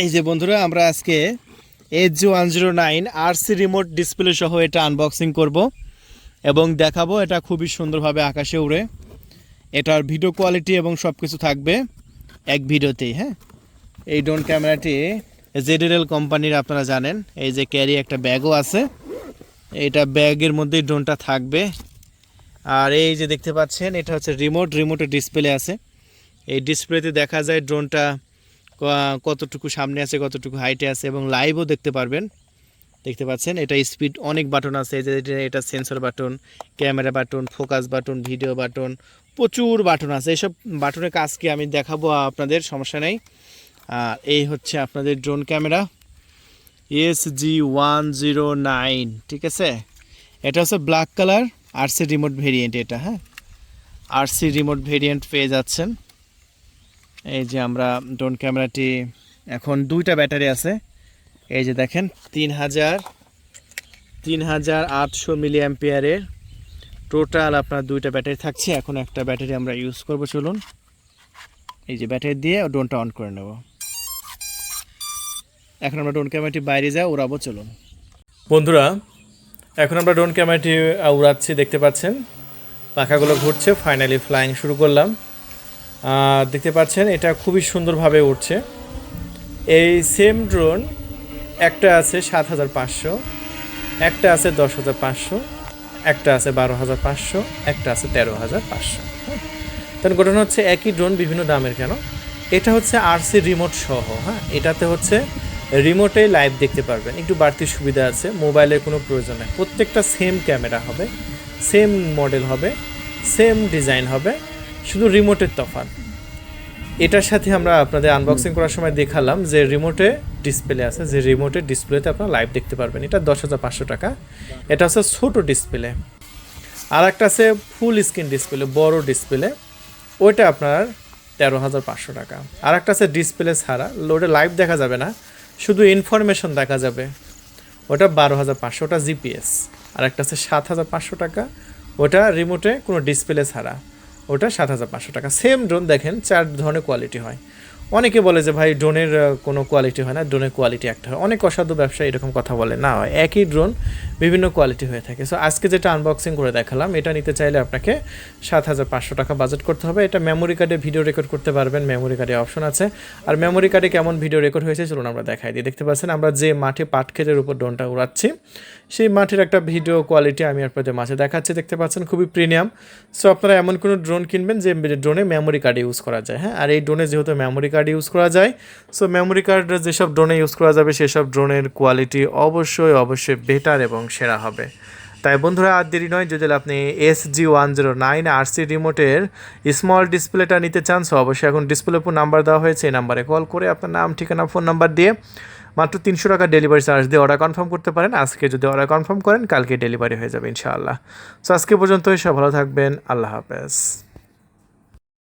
এই যে বন্ধুরা, আমরা আজকে H G one zero nine RC remote display সহ এটা আনবক্সিং করব এবং দেখাবো এটা খুবই সুন্দরভাবে আকাশে উড়ে। এটার ভিডিও কোয়ালিটি এবং সব কিছু থাকবে এক ভিডিওতেই হ্যাঁ? এই ড্রোন ক্যামেরাটি জেডিএল কোম্পানির আপনারা জানেন। এই যে ক্যারি একটা ব্যাগও আছে। এটা ব্যাগের মধ্যেই ড্রোনটা থাকবে। আর এই যে দেখতে পাচ্ছেন, এটা হচ্ছে রিমোট রিমোটের ডিসপ্লে আছে। এই ডিসপ্লেতে দেখা যায় ড্রোনটা কতটুকু সামনে আছে, কতটুকু হাইটে আছে এবং লাইভও দেখতে পারবেন। দেখতে পাচ্ছেন, এটা স্পিড অনেক বাটন আছে যে এটা- sensor button camera button focus button video button প্রচুর বাটন আছে। এইসব বাটনের কাজ কি আমি দেখাবো আপনাদের, সমস্যা নেই। আর এই হচ্ছে আপনাদের drone camera S G one zero nine ঠিক আছে? এটা হচ্ছে black colour RC remote variant এটা হ্যাঁ? আরসি রিমোট ভেরিয়েন্ট পেয়ে যাচ্ছেন। এই যে আমরা ড্রোন ক্যামেরাটি এখন দুইটা ব্যাটারি আছে। এই যে দেখেন, তিন হাজার তিন হাজার আটশো মিলি অ্যাম্পিয়ারের টোটাল আপনার দুইটা ব্যাটারি থাকছে। এখন একটা ব্যাটারি আমরা ইউজ করব, চলুন। এই যে ব্যাটারি দিয়ে ড্রোনটা অন করে নেব। এখন আমরা ড্রোন ক্যামেরাটি বাইরে যাই উড়াবো চলুন। বন্ধুরা, এখন আমরা ড্রোন ক্যামেরাটি উড়াচ্ছি, দেখতে পাচ্ছেন। পাখাগুলো ঘুরছে ফাইনালি ফ্লাইং শুরু করলাম। দেখতে পাচ্ছেন, এটা খুবই সুন্দরভাবে উঠছে। এই সেম ড্রোন একটা আছে সাত হাজার পাঁচশো, একটা আছে দশ হাজার পাঁচশো, একটা আছে বারো হাজার পাঁচশো, একটা আছে তেরো হাজার পাঁচশো। তাহলে ঘটনা হচ্ছে একই ড্রোন বিভিন্ন দামের কেন? এটা হচ্ছে আরসি রিমোট সহ হ্যাঁ? এটাতে হচ্ছে রিমোটে লাইভ দেখতে পারবেন। একটু বাড়তি সুবিধা আছে মোবাইলের কোনো প্রয়োজন নেই। প্রত্যেকটা সেম ক্যামেরা হবে সেম মডেল হবে সেম ডিজাইন হবে। শুধু রিমোটের তফাৎ। এটার সাথে আমরা আপনাদের আনবক্সিং করার সময় দেখালাম যে রিমোটে ডিসপ্লে আছে যে রিমোটের ডিসপ্লেতে আপনারা লাইভ দেখতে পারবেন। এটা দশ হাজার পাঁচশো টাকা। এটা হচ্ছে ছোটো ডিসপ্লে আর একটা আছে ফুল স্ক্রিন ডিসপ্লে বড় ডিসপ্লে ওইটা আপনার তেরো হাজার পাঁচশো টাকা। আর একটা আছে ডিসপ্লে ছাড়া। ওটা লাইভ দেখা যাবে না। শুধু ইনফরমেশন দেখা যাবে। ওটা বারো হাজার পাঁচশো ওটা জিপিএস আর একটা আছে সাত হাজার পাঁচশো টাকা। ওটা রিমোটে কোনো ডিসপ্লে ছাড়া। ওটা সাত হাজার পাঁচশো টাকা। সেম ড্রোন দেখেন, চার ধরনের কোয়ালিটি হয়। অনেকে বলে যে, ভাই ড্রোনের কোনো কোয়ালিটি হয় না ড্রোনের কোয়ালিটি একটা হয়। অনেক অসাধু ব্যবসায়ী এরকম কথা বলে। না হয় একই ড্রোন বিভিন্ন কোয়ালিটি হয়ে থাকে। সো আজকে যেটা আনবক্সিং করে দেখালাম, এটা নিতে চাইলে আপনাকে সাত হাজার পাঁচশো টাকা বাজেট করতে হবে। এটা মেমোরি কার্ডে ভিডিও রেকর্ড করতে পারবেন মেমোরি কার্ডে অপশন আছে। আর মেমোরি কার্ডে কেমন ভিডিও রেকর্ড হয়েছে, চলুন আমরা দেখাই দিই। দেখতে পাচ্ছেন, আমরা যে মাঠে পাট ক্ষেতের উপর ড্রোনটা উড়াচ্ছি সেই মাঠের একটা ভিডিও কোয়ালিটি আমি আপনাদের মাঝে দেখাচ্ছি, দেখতে পাচ্ছেন খুবই প্রিমিয়াম সো আপনারা এমন কোনো ড্রোন কিনবেন যে ড্রোনে মেমোরি কার্ড ইউজ করা যায় হ্যাঁ? আর এই ড্রোনে যেহেতু মেমোরি কার্ড ইউজ করা যায় সো মেমোরি কার্ড যেসব ড্রোনে ইউজ করা যাবে, সেসব ড্রোনের কোয়ালিটি অবশ্যই অবশ্যই বেটার এবং সেরা হবে। তাই বন্ধুরা, আর দেরি নয়, যদি আপনি S G one zero nine R C রিমোটের small ডিসপ্লেটা নিতে চান সো অবশ্যই এখন ডিসপ্লে উপর নাম্বার দেওয়া হয়েছে, এই নাম্বারে কল করে আপনার নাম, ঠিকানা ফোন নাম্বার দিয়ে মাত্র তিনশো টাকা ডেলিভারি চার্জ দিয়ে অর্ডার কনফার্ম করতে পারেন। আজকে যদি অর্ডার কনফার্ম করেন, কালকে ডেলিভারি হয়ে যাবে ইনশাআল্লাহ। সো আজকে পর্যন্তই সব ভালো থাকবেন। আল্লাহ হাফেজ।